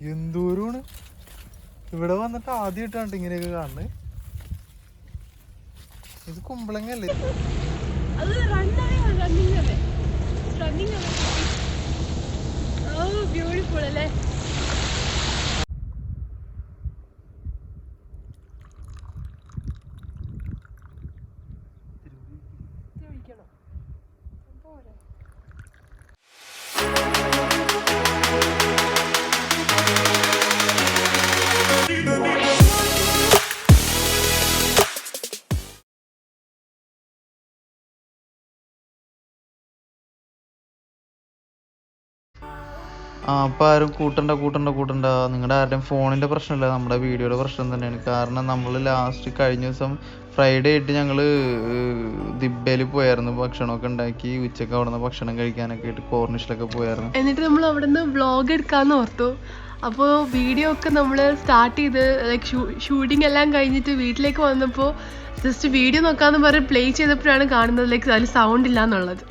എന്തോരാണ്? ഇവിടെ വന്നിട്ട് ആദ്യമായിട്ടാണ് ഇങ്ങനെയൊക്കെ കാണുന്നത് ഇത് കുമ്പളങ്ങല്ലേ അത് റണ്ണിങ് റണ്ണിങ് അല്ലേ? ബ്യൂട്ടിഫുൾ അല്ലേ? പോരെ. ആ അപ്പൊ ആരും കൂട്ടണ്ട കൂട്ടണ്ട കൂട്ടണ്ട. നിങ്ങളുടെ ആരുടെയും ഫോണിന്റെ പ്രശ്നമല്ല. നമ്മുടെ വീഡിയോയുടെ പ്രശ്നം തന്നെയാണ്. കാരണം നമ്മൾ ലാസ്റ്റ് കഴിഞ്ഞ ദിവസം ഫ്രൈഡേ ആയിട്ട് ഞങ്ങൾ ദിബയിൽ പോയായിരുന്നു. ഭക്ഷണമൊക്കെ ഉണ്ടാക്കി ഉച്ചയ്ക്ക് അവിടെ നിന്ന് ഭക്ഷണം കഴിക്കാനൊക്കെ ആയിട്ട് കോർണിഷിലൊക്കെ പോയായിരുന്നു. എന്നിട്ട് നമ്മൾ അവിടെ നിന്ന് വ്ളോഗ് എടുക്കാന്ന് ഓർത്തു. അപ്പോൾ വീഡിയോ ഒക്കെ നമ്മൾ സ്റ്റാർട്ട് ചെയ്ത് ലൈക്ക് ഷൂട്ടിംഗ് എല്ലാം കഴിഞ്ഞിട്ട് വീട്ടിലേക്ക് വന്നപ്പോൾ ജസ്റ്റ് വീഡിയോ നോക്കാന്ന് പറഞ്ഞ് പ്ലേ ചെയ്തപ്പോഴാണ് കാണുന്നത്. ലൈക്ക് അതിൽ സൗണ്ട് ഇല്ല എന്നുള്ളത്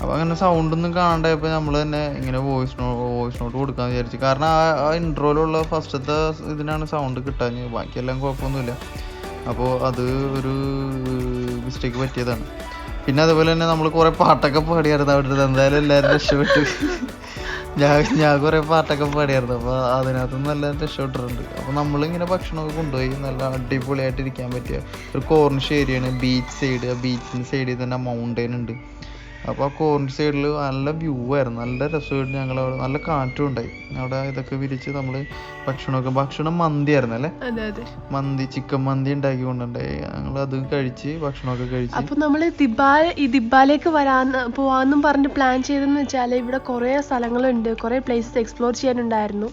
അപ്പൊ അങ്ങനെ സൗണ്ട് ഒന്നും കാണണ്ടായപ്പോ നമ്മൾ തന്നെ ഇങ്ങനെ വോയിസ് നോ വോയിസ് നോട്ട് കൊടുക്കാമെന്ന് വിചാരിച്ചു. കാരണം ആ ആ ഇൻട്രോയിലുള്ള ഫസ്റ്റത്തെ ഇതിനാണ് സൗണ്ട് കിട്ടാഞ്ഞ് ബാക്കിയെല്ലാം കുഴപ്പമൊന്നുമില്ല. അപ്പോൾ അത് ഒരു മിസ്റ്റേക്ക് പറ്റിയതാണ്. പിന്നെ അതുപോലെ തന്നെ നമ്മൾ കുറേ പാട്ടൊക്കെ പാടിയായിരുന്നു അവിടെ എന്തായാലും എല്ലാവരും രക്ഷപ്പെട്ടു. ഞാൻ ഞാൻ കുറേ പാട്ടൊക്കെ പാടിയായിരുന്നു. അപ്പോൾ അതിനകത്തുനിന്ന് നല്ല രക്ഷപ്പെട്ടിട്ടുണ്ട്. അപ്പോൾ നമ്മളിങ്ങനെ ഭക്ഷണമൊക്കെ കൊണ്ടുപോയി നല്ല അടിപൊളിയായിട്ട് ഇരിക്കാൻ പറ്റിയ ഒരു കോർണിഷ് ഏരിയയാണ് ബീച്ച് സൈഡ് ആ ബീച്ചിന്റെ സൈഡിൽ തന്നെ മൗണ്ടൈൻ ഉണ്ട്. അപ്പോൾ ആ കോർണർ സൈഡിൽ നല്ല വ്യൂ ആയിരുന്നു. നല്ല രസമായിട്ട് ഞങ്ങൾ അവിടെ. നല്ല കാറ്റും ഉണ്ടായി. അവിടെ ഇതൊക്കെ വിരിച്ച് നമ്മൾ ഭക്ഷണമൊക്കെ ഭക്ഷണം മന്തി ആയിരുന്നു അല്ലേ മന്തി ചിക്കൻ മന്തി ഉണ്ടാക്കി കൊണ്ടുണ്ടായി ഞങ്ങൾ അത് കഴിച്ച് ഭക്ഷണമൊക്കെ കഴിച്ച്. അപ്പൊ നമ്മൾ ദിബാല ഈ ദിബാലേക്ക് വരാന്ന് പോവാന്നും പറഞ്ഞ് പ്ലാൻ ചെയ്തെന്ന് വെച്ചാൽ ഇവിടെ കുറേ സ്ഥലങ്ങളുണ്ട്. കുറേ പ്ലേസസ് എക്സ്പ്ലോർ ചെയ്യാനുണ്ടായിരുന്നു.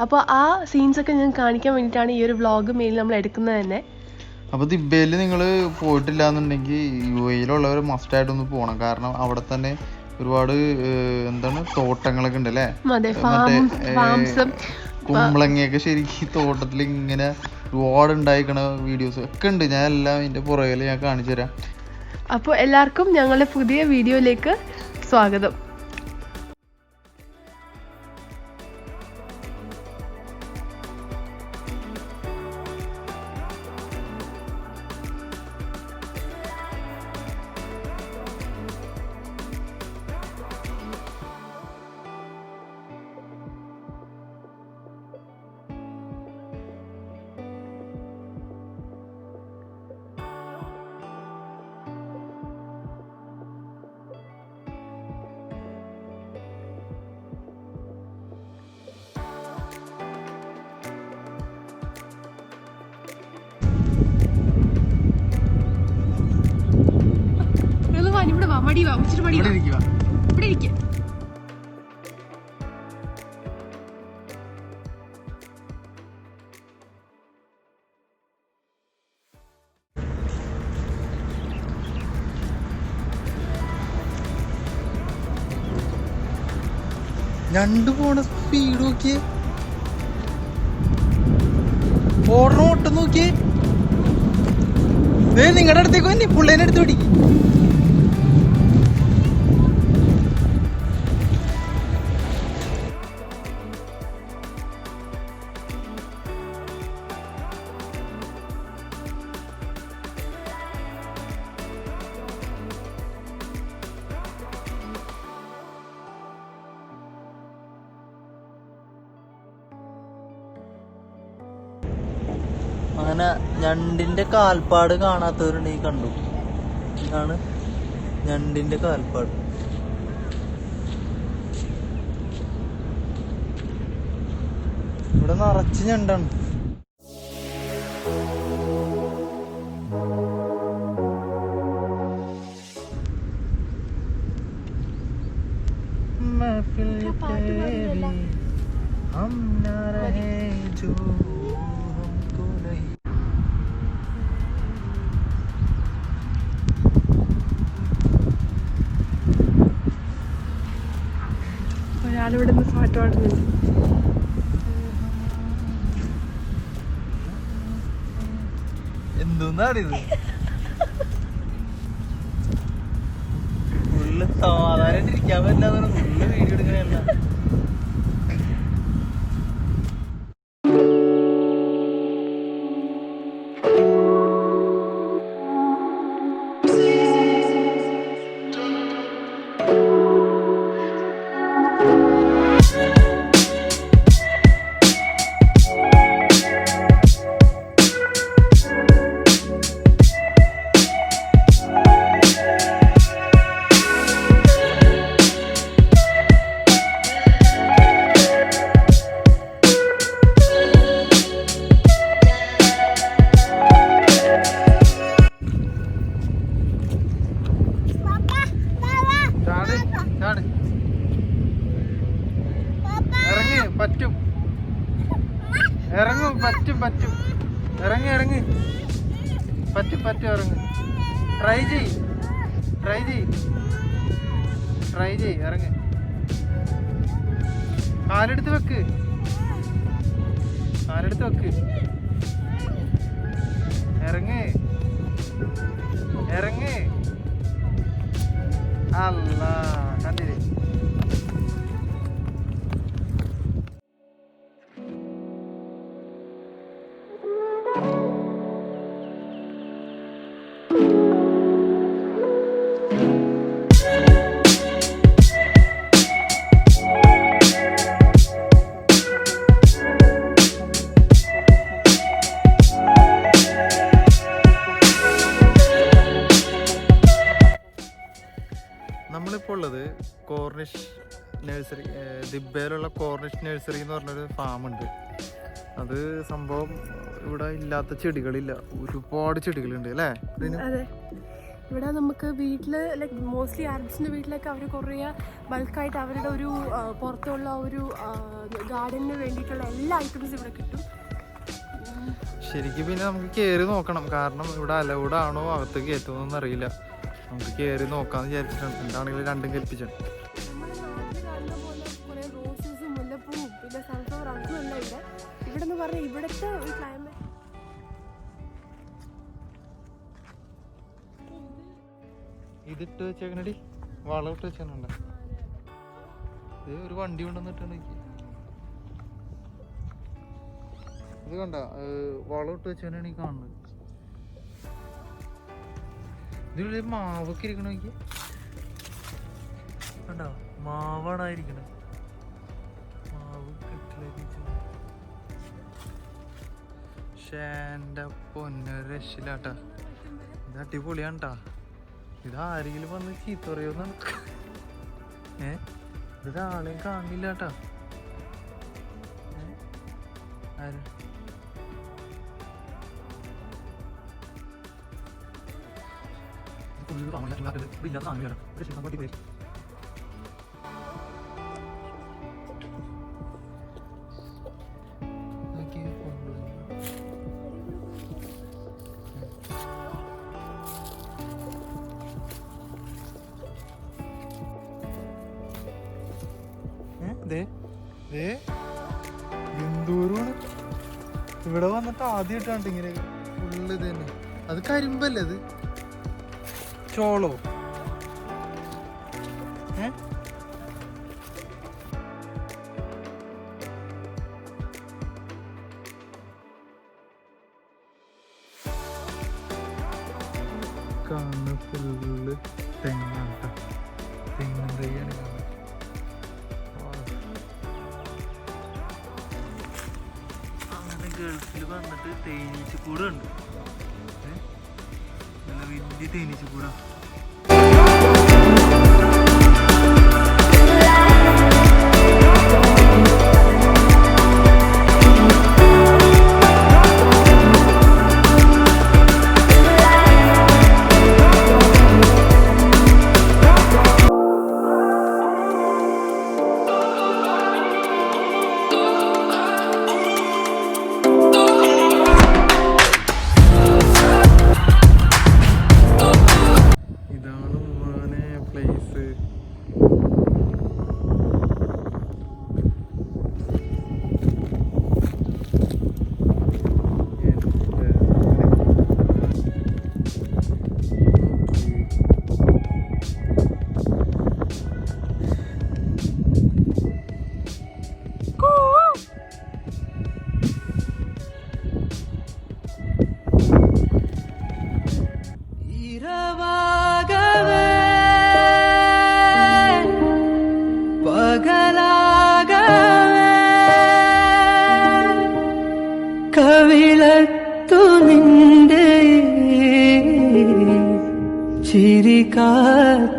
അപ്പോൾ ആ സീൻസ് ഒക്കെ ഞാൻ കാണിക്കാൻ വേണ്ടിയിട്ടാണ് ഈ ഒരു വ്ളോഗ് മെയിൽ നമ്മൾ എടുക്കുന്നത് തന്നെ. അപ്പോൾ ദിബയിൽ നിങ്ങൾ പോയിട്ടില്ല എന്നുണ്ടെങ്കിൽ യു എയിലുള്ളവർ മസ്റ്റായിട്ടൊന്ന് പോകണം കാരണം അവിടെ തന്നെ ഒരുപാട് എന്താണ് തോട്ടങ്ങളൊക്കെ ഉണ്ട് അല്ലേ മറ്റേ കുമ്പളങ്ങയൊക്കെ ശരിക്കും തോട്ടത്തിൽ ഇങ്ങനെ ഒരുപാട് ഉണ്ടായിക്കണ വീഡിയോസ് ഒക്കെ ഉണ്ട്. ഞാൻ എല്ലാം ഇതിന്റെ പുറകിൽ ഞാൻ കാണിച്ചു തരാം. അപ്പോൾ എല്ലാവർക്കും ഞങ്ങളുടെ പുതിയ വീഡിയോയിലേക്ക് സ്വാഗതം. മടി വാ ഉച്ചിട്ട് മടി ഇവിടെ ഇരിക്കുക ഞണ്ട് പോണ സ്പീഡ് നോക്കിയേ. ഓടണ ഓട്ടം നോക്കിയേ. നിങ്ങളുടെ അടുത്തേക്ക് വന്നി പുള്ളേനെ എടുത്ത് പിടി അങ്ങനെ ഞണ്ടിന്റെ കാൽപ്പാട് കാണാത്തവരുണ്ടെങ്കിൽ കണ്ടു. ഇതാണ് ഞണ്ടിന്റെ കാൽപ്പാട്. ഇവിടെ നിറച്ച് ഞണ്ടാണ്. ഞാനിവിടെ നിന്ന് പാട്ട് പാടുന്നുണ്ട് എന്തോന്നാണിത് വീഡിയോ ഇറങ്ങും പറ്റും പറ്റും. ഇറങ്ങി ഇറങ്ങി. പറ്റും പറ്റും ഇറങ്ങി. ട്രൈ ചെയ്. ട്രൈ ചെയ്. ട്രൈ ചെയ് ഇറങ്ങി. കാലെടുത്ത് വെക്ക്. കാലെടുത്ത് വെക്ക്. ഇറങ്ങ്. ഇറങ്ങ്. അല്ല കോർണിഷ് നഴ്സറി ദിബയിലുള്ള കോർണിഷ് നഴ്സറി എന്ന് പറഞ്ഞൊരു ഫാമുണ്ട് അത് സംഭവം ഇവിടെ ഇല്ലാത്ത ചെടികളില്ല. ഒരുപാട് ചെടികളുണ്ട് അല്ലേ? ഇവിടെ നമുക്ക് വീട്ടിൽ ലൈക്ക് മോസ്റ്റ്ലി അറബ്സിന്റെ വീട്ടിലൊക്കെ അവർ കുറേ ബൾക്കായിട്ട് അവരുടെ ഒരു പുറത്തുള്ള ഒരു ഗാർഡനിന് വേണ്ടിയിട്ടുള്ള എല്ലാ ഐറ്റംസും ഇവിടെ കിട്ടും. ശരിക്കും പിന്നെ നമുക്ക് കയറി നോക്കണം. കാരണം ഇവിടെ അലൗഡ് ആണോ അകത്ത് കയറ്റുമെന്നൊന്നും അറിയില്ല. നമുക്ക് കയറി നോക്കാന്ന് വിചാരിച്ചിട്ടുണ്ട് എന്താണെങ്കിലും രണ്ടും കൽപ്പിച്ചാണ് കുറേ റോസസും മുല്ലപ്പൂവും പിന്നെ സൺഫ്ലവർ അതൊന്നുമല്ല ഇവിടെ ഇവിടെ എന്ന് പറഞ്ഞാൽ ഇവിടുത്തെ ഒരു ക്ലൈമറ്റ് ഇതിട്ട് വെച്ചേക്കണടി. വളം ഇട്ട് വെച്ചാണ് ഇത് ഒരു വണ്ടി കൊണ്ടുവന്നിട്ടാണ് ഇത്. കണ്ട വളം ഇട്ട് വെച്ചാണ് ഈ കാണുന്നത്. ഇതിനുള്ളിൽ മാവൊക്കെ ഇരിക്കണ നോക്കി കണ്ട? മാവാണ് ഇരിക്കണത് മാവ് കെട്ടിലേക്ക് പക്ഷേ എന്റെ പൊന്ന രക്ഷില്ലാട്ടാ. ഇത് അടിപൊളിയാണ് ട്ടാ ഇത് ആരെങ്കിലും വന്ന് ചീത്ത പറയുമെന്നാണ് ഏ? ഇത് ആളെയും കാണില്ല കേട്ടാ ഒരു നോക്കിയേ, എന്തോരമാണ്. ഇവിടെ വന്നിട്ട് ആദ്യമായിട്ടാണ് ഇങ്ങനെ ഫുള്ള് ഇത് തന്നെ. അത് കരിമ്പല്ലേ അത് ചോളോ? ഏ? ഗൾഫിൽ വന്നിട്ട് തേനീച്ചക്കൂടുണ്ട്? നല്ല വലിയ തേനീച്ചക്കൂടാ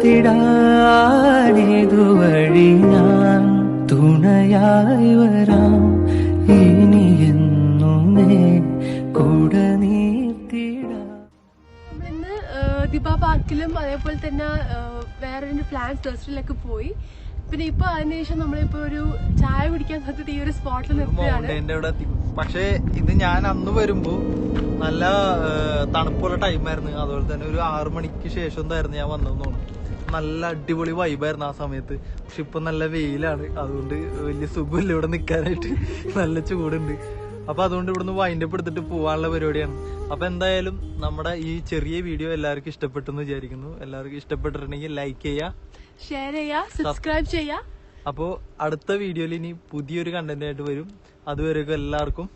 കാത്തിടാനിതുവഴി ഞാൻ തുണയായി വരാം. ഇനി എന്നുമേ കൂടെ നീർത്തിടാം ദിബ പാർക്കിലും അതേപോലെ തന്നെ വേറൊരു പ്ലാന്റ് നഴ്സറിയിലൊക്കെ പോയി. പിന്നെ ഇപ്പൊ അതിനുശേഷം നമ്മളിപ്പോ ഒരു ചായ കുടിക്കാൻ സത്യത്തിൽ ഈ ഒരു സ്പോട്ടിൽ നിർത്തിയാണ് പക്ഷേ ഇത് ഞാൻ അന്ന് വരുമ്പോ നല്ല തണുപ്പുള്ള ടൈമായിരുന്നു അതുപോലെ തന്നെ ഒരു ആറു മണിക്ക് ശേഷം എന്തായിരുന്നു ഞാൻ വന്നതെന്ന് തോന്നുന്നു. നല്ല അടിപൊളി വൈബായിരുന്നു ആ സമയത്ത്. പക്ഷെ ഇപ്പൊ നല്ല വെയിലാണ്. അതുകൊണ്ട് വലിയ സുഖമില്ല ഇവിടെ നിൽക്കാനായിട്ട്. നല്ല ചൂടുണ്ട്. അപ്പൊ അതുകൊണ്ട് ഇവിടുന്ന് വൈൻഡപ്പ് എടുത്തിട്ട് പോകാനുള്ള പരിപാടിയാണ്. അപ്പൊ എന്തായാലും നമ്മുടെ ഈ ചെറിയ വീഡിയോ എല്ലാവർക്കും ഇഷ്ടപ്പെട്ടെന്ന് വിചാരിക്കുന്നു. എല്ലാവർക്കും ഇഷ്ടപ്പെട്ടിട്ടുണ്ടെങ്കിൽ ലൈക്ക് ചെയ്യുക ഷെയർ ചെയ്യാ സബ്സ്ക്രൈബ് ചെയ്യാ. അപ്പോൾ അടുത്ത വീഡിയോയിൽ ഇനി പുതിയൊരു കണ്ടന്റ് ആയിട്ട് വരും. അതുവരെയൊക്കെ എല്ലാവർക്കും.